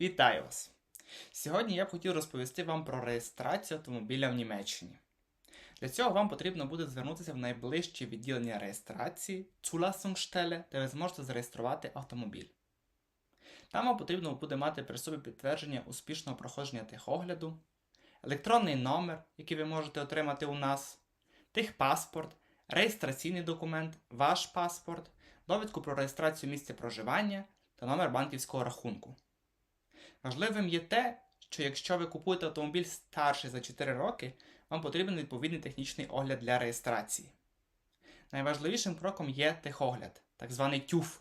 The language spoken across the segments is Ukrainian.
Вітаю вас! Сьогодні я б хотів розповісти вам про реєстрацію автомобіля в Німеччині. Для цього вам потрібно буде звернутися в найближче відділення реєстрації Zulassungsstelle, де ви зможете зареєструвати автомобіль. Там вам потрібно буде мати при собі підтвердження успішного проходження техогляду, електронний номер, який ви можете отримати у нас, техпаспорт, реєстраційний документ, ваш паспорт, довідку про реєстрацію місця проживання та номер банківського рахунку. Важливим є те, що якщо ви купуєте автомобіль старший за 4 роки, вам потрібен відповідний технічний огляд для реєстрації. Найважливішим кроком є техогляд, так званий TÜV,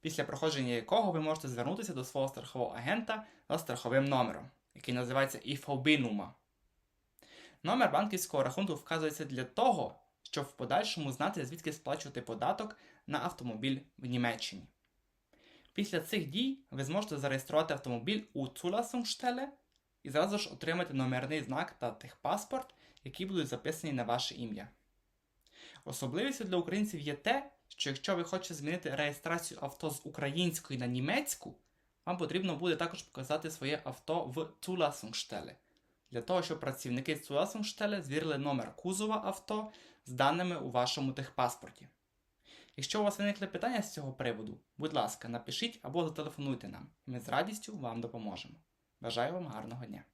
після проходження якого ви можете звернутися до свого страхового агента за страховим номером, який називається IVB-нума. Номер банківського рахунку вказується для того, щоб в подальшому знати, звідки сплачувати податок на автомобіль в Німеччині. Після цих дій ви зможете зареєструвати автомобіль у Zulassungsstelle і зразу ж отримати номерний знак та техпаспорт, які будуть записані на ваше ім'я. Особливістю для українців є те, що якщо ви хочете змінити реєстрацію авто з української на німецьку, вам потрібно буде також показати своє авто в Zulassungsstelle, для того, щоб працівники Zulassungsstelle звірили номер кузова авто з даними у вашому техпаспорті. Якщо у вас виникли питання з цього приводу, будь ласка, напишіть або зателефонуйте нам, ми з радістю вам допоможемо. Бажаю вам гарного дня!